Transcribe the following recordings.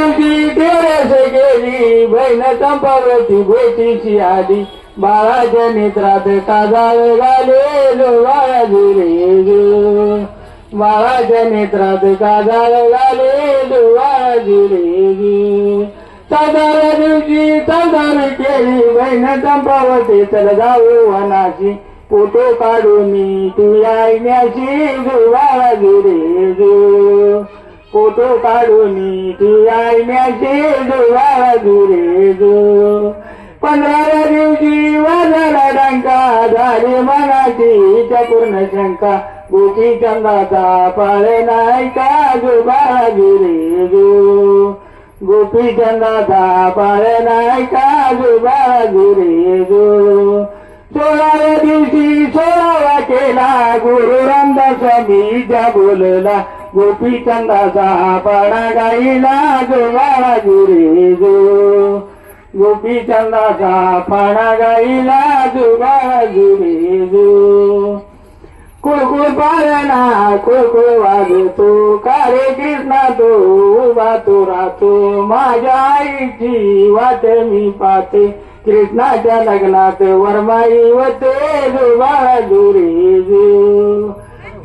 दिवशी तेरस गेली बहीण चंपावती भेटीची आली बाळाच्या नेत्रात काजाळ घाले वाया जुरे बाळाच्या नेत्रात काजाळ घाले वाया जुरे ग. दिवशी चौदावी केली बहीण चंपावती तर जाऊ वनाची फोटो काढून तू आईण्याची बाळा जुरे फोटो काढून ती आईण्याचे डोळा दुरे दो पंधराव्या दिवशी वाजाला डंका झाले मनाची च्या पूर्ण शंका. गोपी चंदाचा पाळ नाही का जो बाळा दुरे दो गोपी चंदाचा पाळ नाही का जो बाळा दुरे दो सोळाव्या दिवशी सोळावा केला गुरु रामदास बीजा बोलला. गोपी चंदाचा पाडा गाईला जो बाळा गुरे जो गोपी चंदाचा फाडा गाईला जो बाळा गुरे जो कुळकुळ पाळणा कुळकुळ वाजतो कारे कृष्णा तो उभा तो राहतो. माझ्या आईची वाट मी पाहते कृष्णाच्या लग्नात वरमाई वते जो बाळा जो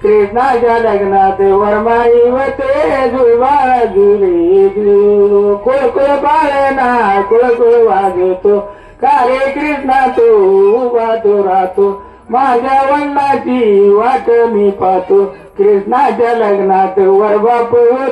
कृष्णाच्या लग्नात वरमाई व ते बाळा दुरे जो कुळकुळ पाळणा कुळकुळ वाजतो कारे कृष्णा तो उभा तो राहतो माझ्या वडिलाची वाट मी पाहतो कृष्णाच्या लग्नात वरबाप